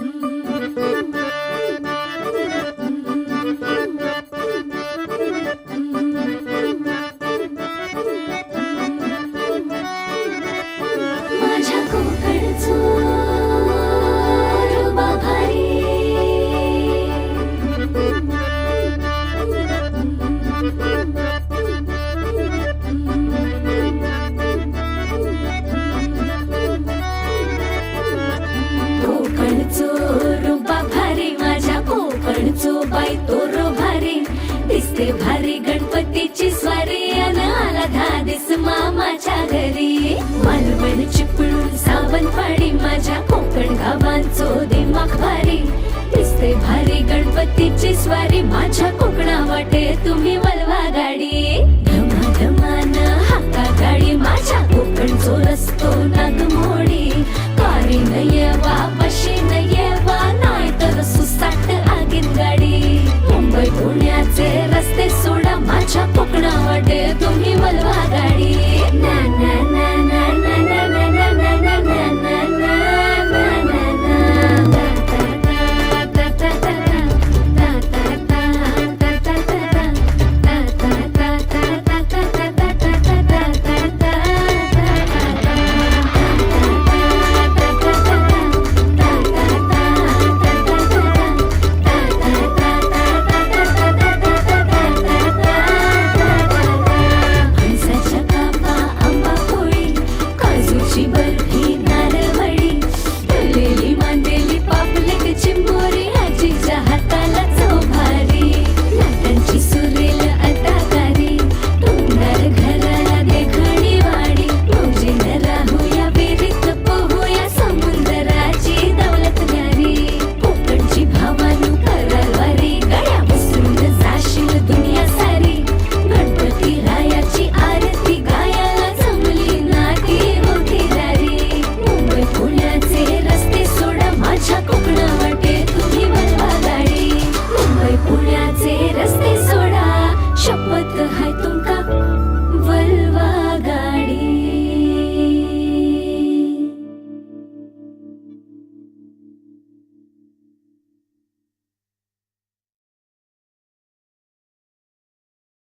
माझ्या पाय तोर भारी. दिसते भारी गणपतीची स्वारी. अन आला धादिस मामाच्या घरी. मालवण चिपळूण सावंतवाडी. माझ्या कोकण गावांचो दिमाग भारी. दिसते भारी गणपतीची स्वारी. माझ्या कोकणा वाटे तुम्ही